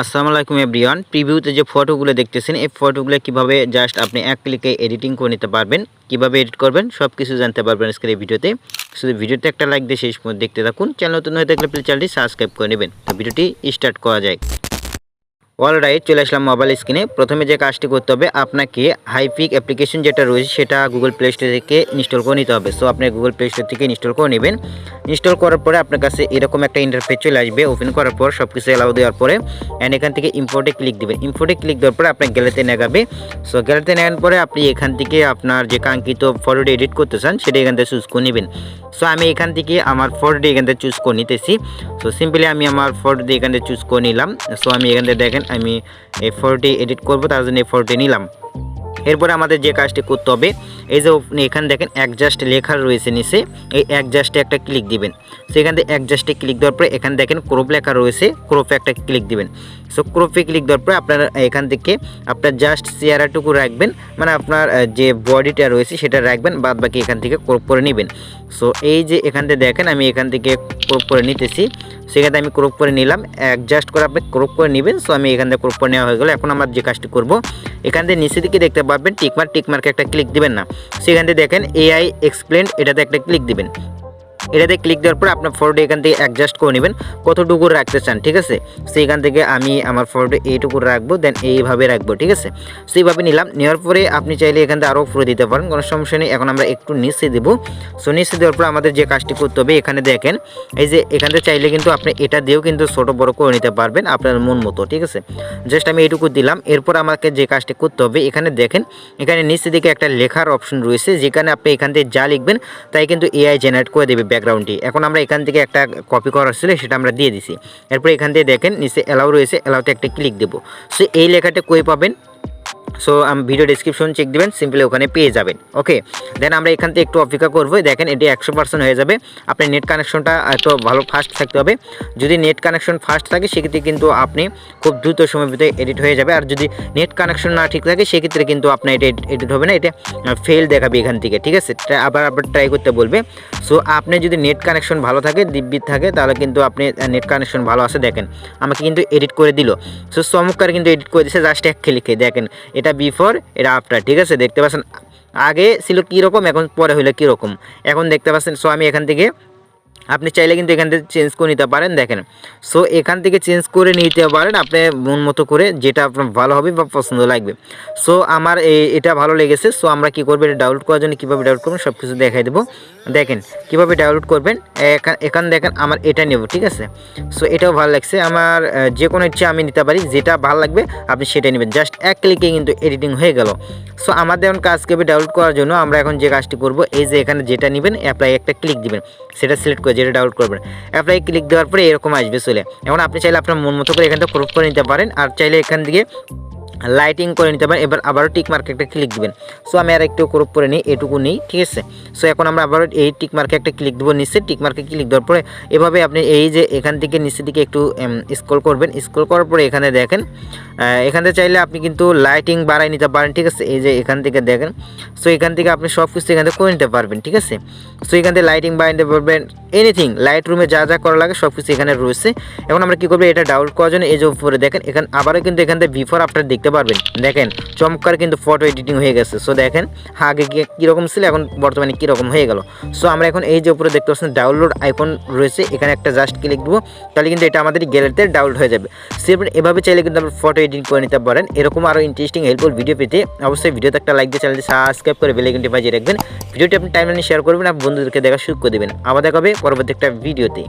আসসালামু আলাইকুম এভরিওয়ান। প্রিভিউতে যে ফটোগুলো দেখতেছেন, এই ফটোগুলো কীভাবে জাস্ট আপনি এক ক্লিকে এডিটিং করে নিতে পারবেন, কীভাবে এডিট করবেন সব কিছু জানতে পারবেন আজকের এই ভিডিওতে। শুধু ভিডিওতে একটা লাইক দিয়ে শেষ পর্যন্ত দেখতে থাকুন। চ্যানেল নতুন হয়ে থাকলে প্লিজ চ্যানেলটি সাবস্ক্রাইব করে নেবেন। তো ভিডিওটি স্টার্ট করা যায় অল রাইট চলে আসলাম মোবাইল স্ক্রিনে প্রথমে যে কাজটি করতে হবে, আপনাকে হাইপিক অ্যাপ্লিকেশন যেটা রয়েছে, সেটা গুগল প্লে স্টোর থেকে ইনস্টল করে নিতে হবে। সো আপনি গুগল প্লে স্টোর থেকে ইনস্টল করে নেবেন। ইনস্টল করার পরে আপনার কাছে এরকম একটা ইন্টারফেস চলে আসবে। ওপেন করার পর সব কিছু অ্যালাউ দেওয়ার পরে অ্যান্ড এখান থেকে ইম্পোর্টে ক্লিক দেবেন। ইম্পোর্টে ক্লিক দেওয়ার পরে আপনার গ্যালারিতে নেগাবে। সো গ্যালারিতে নেওয়ার পরে আপনি এখান থেকে আপনার যে কাঙ্ক্ষিত ফটোটি এডিট করতে চান, সেটা এখান থেকে চুজ করে নেবেন। সো আমি এখান থেকে আমার ফটোটি এখান থেকে চুজ করে নিতেছি। সো সিম্পলি আমি আমার ফটোটি এখান থেকে চুজ করে নিলাম। সো আমি এখান থেকে দেখেন আমি এই ফটোটি এডিট করব, তার জন্য এই ফটোটি নিলাম। এরপরে আমাদের যে কাজটি করতে হবে, এই যে এখানে দেখেন অ্যাডজাস্ট লেখা রয়েছে নিচে, এই অ্যাডজাস্টে একটা ক্লিক দিবেন। সো এখান থেকে অ্যাডজাস্টে ক্লিক দেওয়ার পরে এখানে দেখেন ক্রোপ লেখা রয়েছে ক্রোপে একটা ক্লিক দিবেন। সো ক্রোপে ক্লিক দেওয়ার পরে আপনার এখান থেকে আপনার জাস্ট চেয়ারাটুকু রাখবেন মানে আপনার যে বডিটা রয়েছে, সেটা রাখবেন বাদ বাকি এখান থেকে ক্রোপ করে নেবেন। সো এই যে এখান থেকে দেখেন, আমি এখান থেকে ক্রপ করে নিতেছি। সেখানে আমি ক্রপ করে নিলাম। অ্যাডজাস্ট করে আপনি ক্রপ করে নেবেন। সো আমি এখান থেকে ক্রপ করে নেওয়া হয়ে গেলো। এখন আমরা যে কাজটি করব, এখান থেকে নিচে দিকে দেখতে পাবেন, টিকমার্ক, টিকমার্কে একটা ক্লিক দিবেন না। সেখান থেকে দেখেন এআই এক্সপ্লেন এটাতে একটা ক্লিক দিবেন। এটাতে ক্লিক দেওয়ার পর আপনার ফটোটি এখান থেকে অ্যাডজাস্ট করে নেবেন, কতটুকু রাখতে চান, ঠিক আছে? সেইখান থেকে আমি আমার ফটোটি এইটুকু রাখব দেন এইভাবে রাখব, ঠিক আছে? So, এইভাবে নিলাম, নেওয়ার পরে আপনি চাইলে এখান থেকে আরও উপরে দিতে পারেন, কোনো সমস্যা নেই, এখন আমরা একটু নিচে দেবো। সো নিচে দেওয়ার পর আমাদের যে কাজটি করতে হবে, এখানে দেখেন, এই যে এখান থেকে চাইলে কিন্তু আপনি এটা দিয়েও কিন্তু ছোটো বড় করে নিতে পারবেন আপনার মন মতো, ঠিক আছে? জাস্ট আমি এইটুকু দিলাম, এরপর আমাকে যে কাজটি করতে হবে, এখানে দেখেন, এখানে নিচে দিকে একটা লেখার অপশন রয়েছে, যেখানে আপনি এখান থেকে যা লিখবেন, তাই কিন্তু এআই জেনারেট করে দেবে ব্যাকগ্রাউন্ডটি। এখন আমরা এখান থেকে একটা কপি করার ছিল, সেটা আমরা দিয়ে দিছি। এরপর এখান থেকে দেখেন, নিচে অ্যালাউ রয়েছে অ্যালাউতে একটা ক্লিক দেবো। সো এই লেখাটা কই পাবেন? সো আমি ভিডিও ডিসক্রিপশন চেক দিবেন সিম্পলি ওখানে পেয়ে যাবেন। ওকে দেন আমরা এখান থেকে একটু অপেক্ষা করব। দেখেন, এটি একশো পার্সেন্ট হয়ে যাবে। আপনার নেট কানেকশনটা একটু ভালো ফাস্ট থাকতে হবে। যদি নেট কানেকশন ফাস্ট থাকে, সেক্ষেত্রে কিন্তু আপনি খুব দ্রুত সময়ের ভিতরে এডিট হয়ে যাবে। আর যদি নেট কানেকশন না ঠিক থাকে, সেক্ষেত্রে কিন্তু আপনার এটা এডিট হবে না। এটা ফেল দেখাবে এখান থেকে। ঠিক আছে? আবার আবার ট্রাই করতে বলবে। সো আপনি যদি নেট কানেকশন ভালো থাকে দিব্যি থাকে, তাহলে কিন্তু আপনি নেট কানেকশন ভালো আছে, দেখেন। আমাকে কিন্তু এডিট করে দিল। সো চমৎকার কিন্তু এডিট করে দিচ্ছে জাস্ট এক ক্লিকে দেখেন। এটা বিফোর এটা আফটার ঠিক আছে? দেখতে পাচ্ছেন, আগে ছিল কীরকম, এখন পরে হইলে কীরকম। এখন দেখতে পাচ্ছেন সো আমি এখান থেকে আপনি চাইলে কিন্তু এখান থেকে চেঞ্জ করে নিতে পারেন, দেখেন। সো এখান থেকে চেঞ্জ করে নিতে পারেন, আপনি মন মতো করে যেটা আপনার ভালো হবে বা পছন্দ লাগবে। সো আমার এই- এটা ভালো লেগেছে সো আমরা কী করব, এটা ডাউনলোড করার জন্য কীভাবে ডাউনলোড করবেন সব কিছু দেখাই দেবো। দেখেন, কীভাবে ডাউনলোড করবেন, এখান এখান দেখেন আমার এটা নেব, ঠিক আছে? সো এটাও ভালো লাগছে, আমার যে কোনো ইচ্ছা আমি নিতে পারি, যেটা ভালো লাগবে, আপনি সেটা নেবেন। জাস্ট এক ক্লিকে কিন্তু এডিটিং হয়ে গেল। সো আমাদের এখন কাজ কেবি ডাউনলোড করার জন্য আমরা এখন যে কাজটি করব, এই যে এখানে যেটা নেবেন অ্যাপ্লাই একটা ক্লিক দিবেন। সেটা সিলেক্ট করে যেটা ডাউনলোড করবেন। অ্যাপ্লাই ক্লিক দেওয়ার পরে এরকম আসবে চলে। এখন আপনি চাইলে আপনার মন মতো করে এখান থেকে ক্রপ করে নিতে পারেন। আর চাইলে এখান থেকে লাইটিং করে নিতে পারেন, এবার আবারও টিক মার্কে একটা ক্লিক দিবেন। সো আমি আর একটু ক্রপ করে নিই, এটুকু নিই, ঠিক আছে? সো এখন আমরা আবারও এই টিক মার্কে একটা ক্লিক দেবো, নিচে টিক মার্কে ক্লিক দেওয়ার পরে এভাবে আপনি এই যে এখান থেকে নিচের দিকে একটু স্ক্রল করবেন। স্ক্রল করার পরে এখানে দেখেন এখান চাইলে আপনি কিন্তু লাইটিং বাড়াই নিতে পারেন, ঠিক আছে? এই যে এখান থেকে দেখেন সো এখান থেকে আপনি সব কিছু এখান থেকে করে নিতে পারবেন, ঠিক আছে? সো এখান থেকে লাইটিং বাড়াই নিতে পারবেন এনিথিং লাইট রুমে যা যা করা লাগে সব কিছু এখানে রয়েছে। এখন আমরা কী করব, এটা ডাউনলোড করার জন্য এই যে উপরে দেখেন, এখানে, আবারও কিন্তু এখান থেকে বিফোর আপনার দেখতে পারবেন। দেখেন, চমৎকার কিন্তু ফটো এডিটিং হয়ে গেছে। সো দেখেন, আগে কীরকম ছিল, এখন বর্তমানে কীরকম হয়ে গেল। সো আমরা এখন এই যে উপরে দেখতে পাচ্ছেন ডাউনলোড আইকন রয়েছে। এখানে একটা জাস্ট ক্লিক দেবো, তাহলে কিন্তু এটা আমাদের গ্যালারিতে ডাউনলোড হয়ে যাবে। সেরপর এভাবে চাইলে কিন্তু আপনি ফটো এডিট করে নিতে পারেন। এরকম আরও ইন্টারেস্টিং হেল্পফুল ভিডিও পেতে অবশ্যই ভিডিওতে একটা লাইক দিয়ে চ্যানেলটি সাবস্ক্রাইব করে বেলাইকনটি বাজিয়ে রাখবেন। ভিডিওটি আপনি টাইমলাইনে শেয়ার করবেন আর বন্ধুদেরকে দেখা শুরু করে দেবেন। আবার দেখা হবে পরবর্তী একটা ভিডিওতে